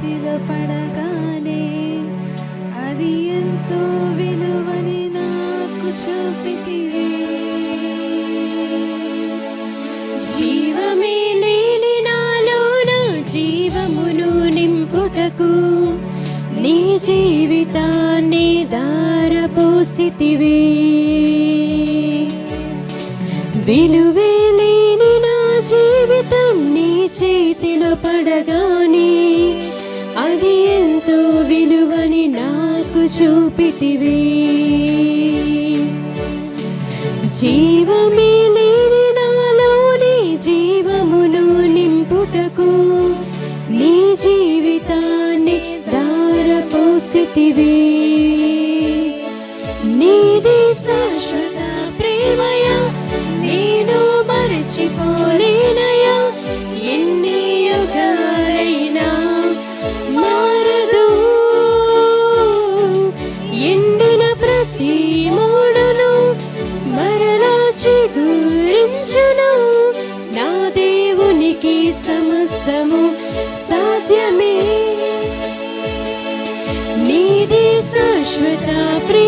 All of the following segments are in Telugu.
చేతిలో పడగానే అది ఎంతో విలువని నాకు చూపితివే. జీవమే లేని నాలోన జీవమును నింపుటకు నీ జీవితాన్ని దారపోసితివే విలువే లేని నా జీవితం నీ చేతిలో పడగా చూపితివే. జీవమే లేని నాలోని జీవమును నింపుటకు నీ జీవితాన్ని దారపోసితివి నీది శాశ్వత ప్రేమయ నేను మరచిపోలేనయా శాశ్వత ప్రేమయ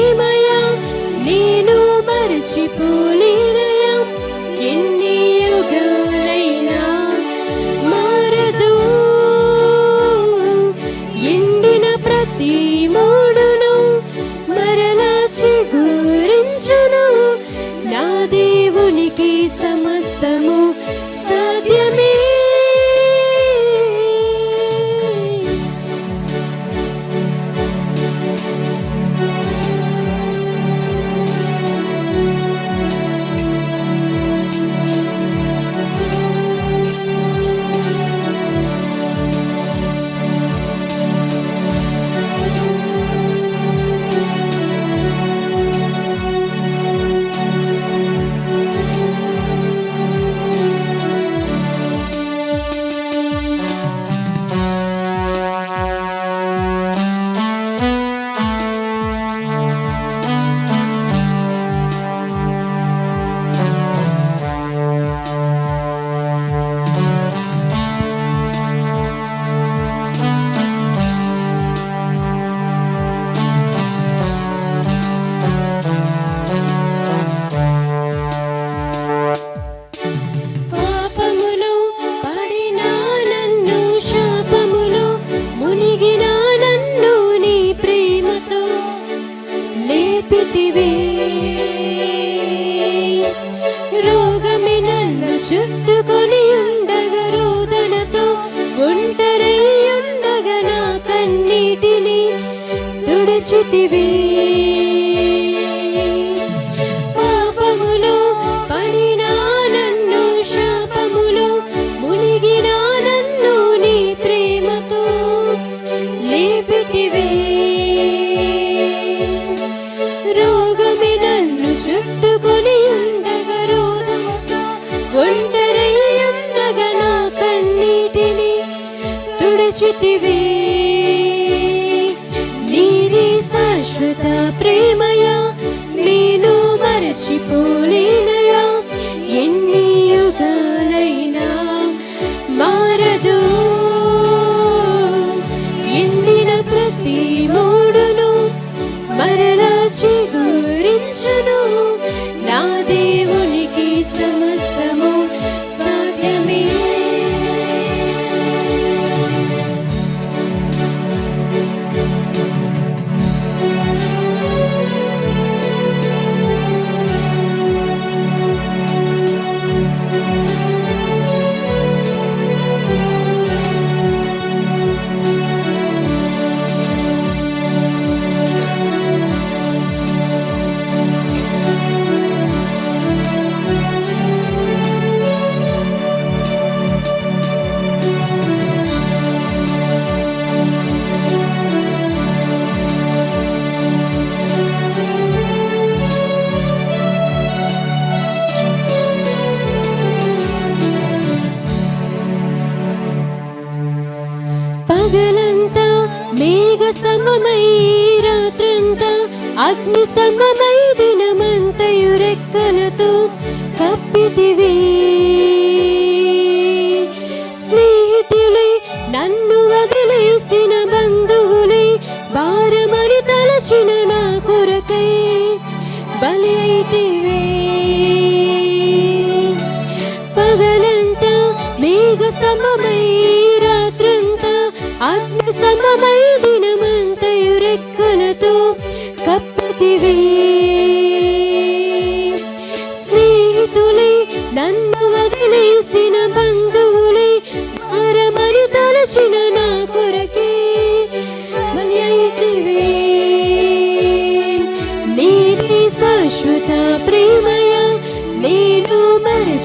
చుట్టుకొని ఉండగా రోదనతో ఒంటరై ఉండగా నా కన్నీటిని తుడిచితివే. అగ్నిస్తంభమై దినమంతయు రెక్కలతో కప్పితివి. స్నేహితులై వదిలేసిన బంధువులై భారమని తలచిన నా కొరకై బలి పగలంతా మేఘ స్తంభమై రాత్రంతా అగ్ని స్తంభమై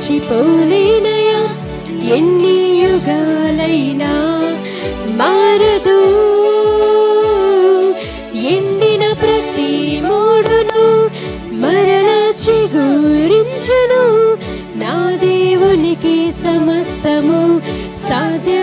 మర్చిపోలేనయా ఎన్ని యుగాలైనా మారదు. ఎండిన ప్రతి మూడును మరణ చిగురించును. నా దేవునికి సమస్తము సాధి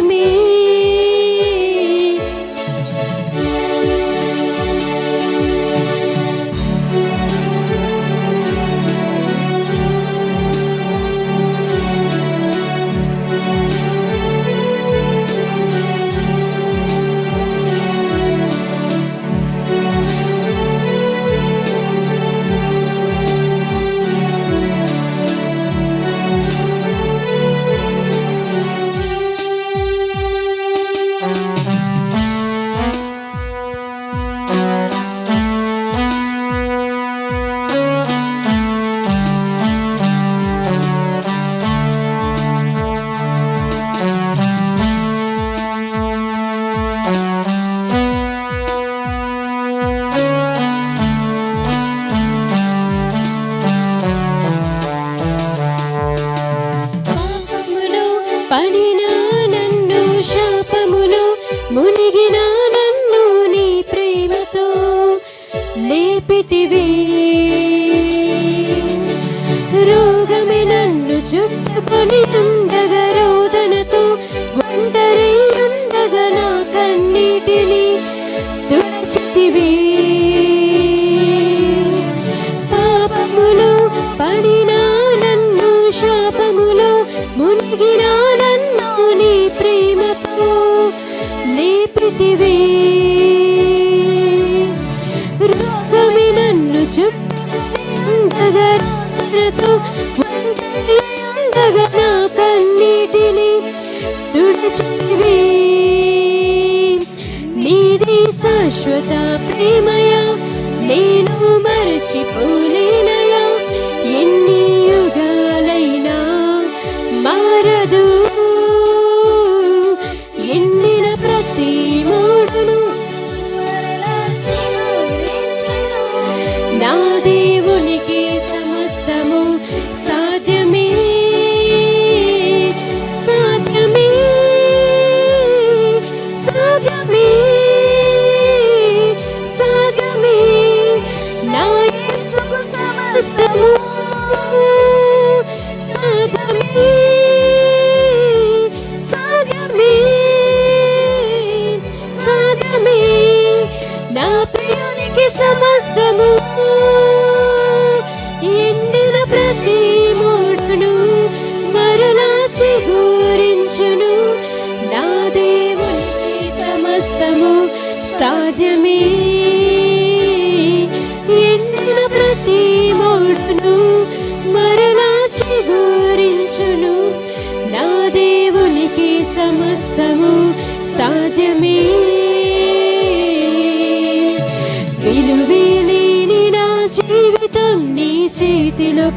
Maybe.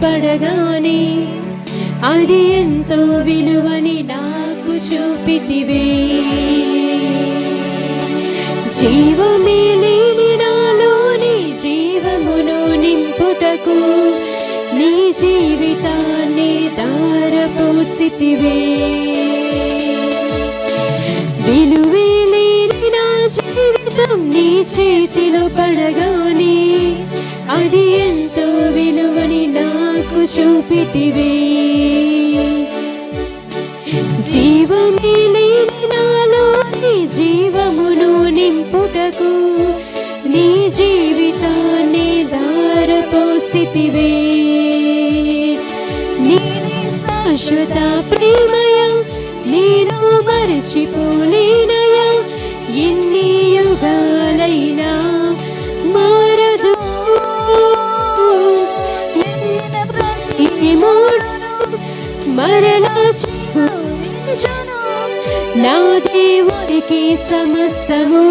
పడగానే అది ఎంతో విలువని నాకు చూపితివే. జీవమే లేని నాలోని జీవమును నింపుటకు నీ జీవితాన్ని దారపోసివే విలువే లేని నా జీవితం నీ చేతిలో పడగానే అది ఎంతో చూపితివి. జీవమే లేని నాలో నీ జీవమును నింపుటకు నీ జీవితాన్ని దారపోసితివి నీని శాశ్వత ప్రేమయం నేను మరచిపోలే చూడు మరలా చూడు నా దేవుడికి సమస్తము